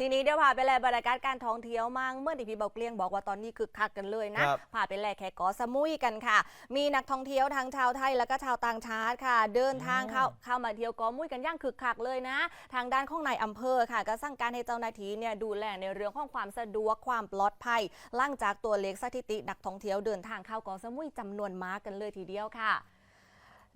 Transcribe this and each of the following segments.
ทีนี้เดี๋ยวพาไปแลบรรยากาศการท่องเที่ยวมั่งเมื่อที่พี่เบาเกลียงบอกว่าตอนนี้คึกคักกันเลยนะ ครับพาไปแลแค่เกาะสมุยกันค่ะ มีนักท่องเที่ยวทั้งชาวไทยแล้วก็ชาวต่างชาติค่ะ เดินทางเข้าเข้ามาเที่ยวเกาะมุยกันอย่างคึกคักเลยนะ ทางด้านของนายอำเภอค่ะ ก็สั่งการให้เจ้าหน้าที่เนี่ยดูแลในเรื่องของความสะดวกความปลอดภัยหลังจากตัวเลขสถิตินักท่องเที่ยวเดินทางเข้าเกาะสมุยจำนวนมากกันเลยทีเดียวค่ะ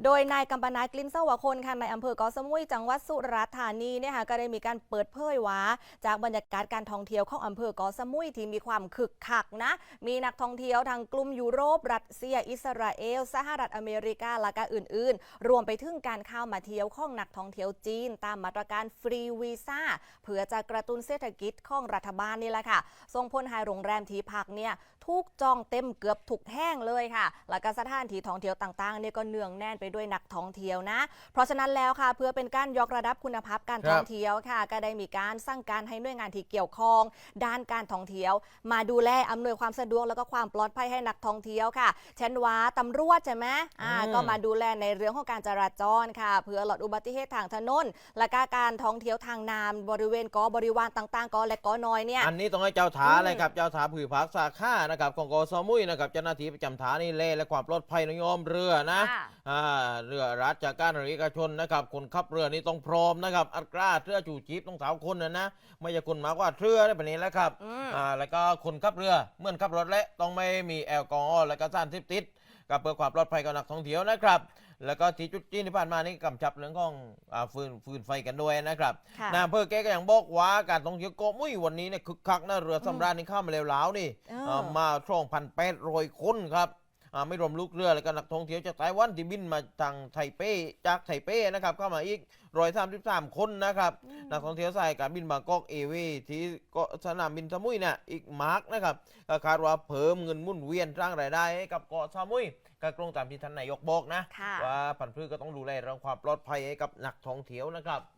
โดยนายกัมปนาทกลินเสวคนค่ะในอำเภอเกาะสมุยจังหวัดสุราษฎร์ธานีเนี่ยค่ะก็ได้มีการเปิดเผยว่าจากบรรยากาศการท่องเที่ยวของอำเภอเกาะสมุยที่มีความคึกคักนะมีนักท่องเที่ยวทางกลุ่มยุโรป รัสเซีย อิสราเอล สหรัฐอเมริกาและก็อื่น ๆ รวมไปถึงการเข้ามาเที่ยวของนักท่องเที่ยวจีน ตามมาตรการฟรีวีซ่าเพื่อจะกระตุ้นเศรษฐกิจของรัฐบาลนี่แหละค่ะส่งผลให้โรงแรมที่พักเนี่ยทุกจองเต็มเกือบทุกแห้งเลยค่ะ แล้วก็สถานที่ท่องเที่ยวต่างๆเนี่ยก็เนืองแน่นไปด้วยนักท่องเที่ยวนะ เพราะฉะนั้นแล้วค่ะ เพื่อเป็นการยกระดับคุณภาพการครับท่องเที่ยวค่ะ ก็ได้มีการสั่งการให้หน่วยงานที่เกี่ยวข้อง ด้านการท่องเที่ยว มาดูแลอำนวยความสะดวกแล้วก็ความปลอดภัยให้นักท่องเที่ยวค่ะเช่นว่าตำรวจใช่ไหมอ่าอืมก็มาดูแลในเรื่องของการจราจรค่ะ เพื่อลดอุบัติเหตุทางถนนและก็การท่องเที่ยวทางน้ำบริเวณเกาะบริวารต่างๆเกาะและเกาะน้อยเนี่ยอันนี้ต้องให้เจ้าถาอืมเลยครับเจ้าถาผือพักสาขานะครับของกสมุยนะครับเจ้าหน้าที่ประจำฐานี่เล่และความปลอดภัยในะโยมเรือนะค่ะอ่า เรือรัฐจากการเรือเอกชนนะครับ คนขับเรือนี่ต้องพร้อมนะครับ อัตราเรือจูจีบต้องสาวคนนะนะไม่ใช่คนมากกว่าเรือได้แบบนี้แล้วครับอืมอ่าแล้วก็คนขับเรือเหมื่อนขับรถและต้องไม่มีแอลกอฮอล์และก็สารเสพติดก็เพื่อความปลอดภัยกับนักท่องเที่ยวนะครับ แล้วก็ที่จุดจีนที่ผ่านมานี่กำชับเรื่องของอ่าฟืนฟืนไฟกันด้วยนะครับค่ะนายอำเภอแกก็ยังบอกว่าการท่องเที่ยวเกาะมุ้ยวันนี้เนี่ยคึกคักนะเรือสำราญนี่เข้ามาแล้วแล้วนี่เอออ่ามาช่องพันแปดร้อยคนครับอ่า ไม่รวมลูกเรือแล้วก็นักท่องเที่ยวจากไต้หวันที่บินมาทางไทเป้จากไทเป้นะครับเข้ามาอีกร้อยสามสิบสามคนนะครับนักท่องเที่ยวสายการบินบางกอกเอเวที่เกาะสนามบินสมุยเนี่ยอีกมาร์กนะครับก็คาดว่าเพิ่มเงินหมุนเวียนสร้างรายได้ให้กับเกาะสมุยก็ตรงตามที่ท่านนายกบอกนะค่ะว่าพันธุ์พืชก็ต้องดูแลเรื่องความปลอดภัยให้กับนักท่องเที่ยวนะครับ